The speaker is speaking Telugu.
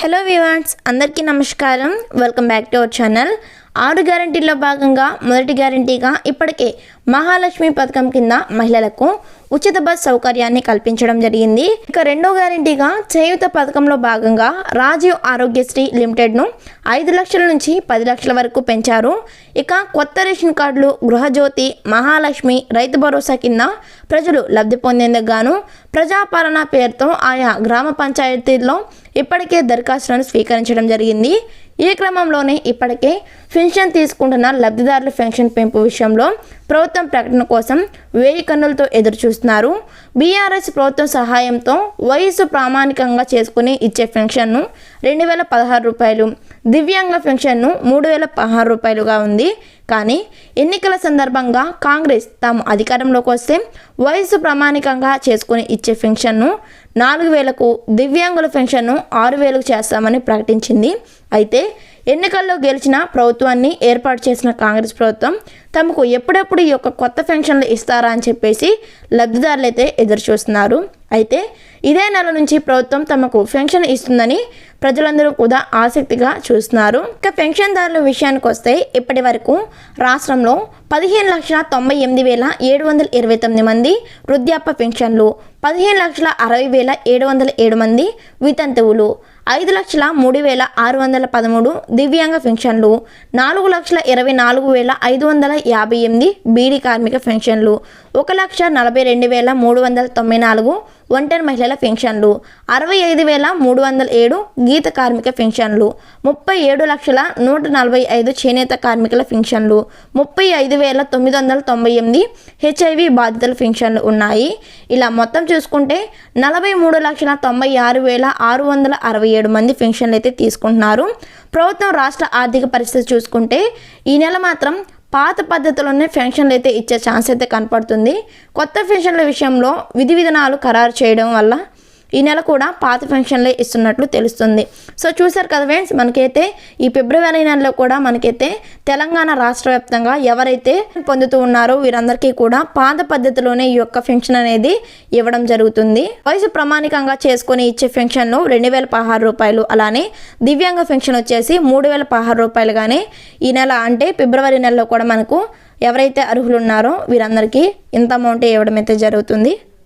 హలో వివాన్స్ అందరికీ నమస్కారం. Welcome back to our channel ఆరు గ్యారంటీల్లో భాగంగా మొదటి గ్యారంటీగా ఇప్పటికే మహాలక్ష్మి పథకం కింద మహిళలకు ఉచిత బస్ సౌకర్యాన్ని కల్పించడం జరిగింది. ఇక రెండో గ్యారంటీగా చేయుత పథకంలో భాగంగా రాజీవ్ ఆరోగ్యశ్రీ లిమిటెడ్ను ఐదు లక్షల నుంచి పది లక్షల వరకు పెంచారు. ఇక కొత్త రేషన్ కార్డులు గృహజ్యోతి మహాలక్ష్మి రైతు భరోసా కింద ప్రజలు లబ్ధి పొందేందుకు గాను ప్రజాపాలన పేరుతో ఆయా గ్రామ పంచాయతీల్లో ఇప్పటికే దరఖాస్తులను స్వీకరించడం జరిగింది. ఈ క్రమంలోనే ఇప్పటికే పెన్షన్ తీసుకుంటున్న లబ్ధిదారుల పెన్షన్ పెంపు విషయంలో ప్రభుత్వం ప్రకటన కోసం వేయి కన్నులతో ఎదురు చూస్తున్నారు బీఆర్ఎస్ ప్రభుత్వం సహాయంతో వయసు ప్రామాణికంగా చేసుకుని ఇచ్చే పెన్షన్ను రెండు వేల పదహారు రూపాయలు దివ్యాంగ పెన్షన్ను మూడు వేల పదహారు రూపాయలుగా ఉంది. కానీ ఎన్నికల సందర్భంగా కాంగ్రెస్ తాము అధికారంలోకి వస్తే వయసు ప్రామాణికంగా చేసుకుని ఇచ్చే పెన్షన్ను నాలుగు వేలకు దివ్యాంగుల పెన్షన్ను ఆరు వేలకు చేస్తామని ప్రకటించింది. అయితే ఎన్నికల్లో గెలిచిన ప్రభుత్వాన్ని ఏర్పాటు చేసిన కాంగ్రెస్ ప్రభుత్వం తమకు ఎప్పుడెప్పుడు ఈ యొక్క కొత్త పెన్షన్లు ఇస్తారా అని చెప్పేసి లబ్ధిదారులు అయితే ఎదురు చూస్తున్నారు అయితే ఇదే నెల నుంచి ప్రభుత్వం తమకు పెన్షన్ ఇస్తుందని ప్రజలందరూ కూడా ఆసక్తిగా చూస్తున్నారు. ఇక పెన్షన్దారుల విషయానికి వస్తే ఇప్పటి వరకు రాష్ట్రంలో పదిహేను లక్షల తొంభై ఎనిమిది వేల ఏడు వందల ఇరవై తొమ్మిది మంది వృద్ధాప్య పెన్షన్లు పదిహేను లక్షల అరవై వేల ఏడు వందల ఏడు మంది వితంతువులు ఐదు లక్షల మూడు వేల ఆరు వందల పదమూడు దివ్యాంగ పెన్షన్లు నాలుగు లక్షల ఇరవై నాలుగు వేల ఐదు వందల యాభై ఎనిమిది బీడీ కార్మిక పెన్షన్లు ఒక లక్ష నలభై రెండు వేల మూడు వందల తొంభై నాలుగు ఒంటరి మహిళల పెన్షన్లు. అరవై ఐదు వేల మూడు వందల ఏడు గీత కార్మిక పెన్షన్లు. ముప్పై ఏడు లక్షల నూట నలభై ఐదు చేనేత కార్మికుల పెన్షన్లు. ముప్పై ఐదు వేల తొమ్మిది వందల తొంభై ఎనిమిది హెచ్ఐవి బాధితుల పెన్షన్లు ఉన్నాయి. ఇలా మొత్తం చూసుకుంటే నలభై మూడు లక్షల తొంభై ఆరు వేల ఆరు వందల అరవై ఏడు మంది పెన్షన్లు అయితే తీసుకుంటున్నారు. ప్రభుత్వం రాష్ట్ర ఆర్థిక పరిస్థితి చూసుకుంటే ఈ నెల మాత్రం పాత పద్ధతిలోనే పెన్షన్లు అయితే ఇచ్చే ఛాన్స్ అయితే కనపడుతుంది. కొత్త పెన్షన్ల విషయంలో విధి విధానాలు ఖరారు చేయడం వల్ల ఈ నెల కూడా పాత పెన్షన్లే ఇస్తున్నట్లు తెలుస్తుంది. సో చూసారు కదా ఫ్రెండ్స్ మనకైతే ఈ ఫిబ్రవరి నెలలో కూడా మనకైతే తెలంగాణ రాష్ట్ర వ్యాప్తంగా ఎవరైతే పొందుతూ ఉన్నారో వీరందరికీ కూడా పాత పద్ధతిలోనే ఈ యొక్క పెన్షన్ అనేది ఇవ్వడం జరుగుతుంది. వయసు ప్రామాణికంగా చేసుకొని ఇచ్చే పెన్షన్ను రెండు వేల పదహారు రూపాయలు అలానే దివ్యాంగ పెన్షన్ వచ్చేసి మూడు వేల పదహారు రూపాయలుగానే ఈ నెల అంటే ఫిబ్రవరి నెలలో కూడా మనకు ఎవరైతే అర్హులు ఉన్నారో వీరందరికీ ఇంత అమౌంట్ ఇవ్వడం అయితే జరుగుతుంది.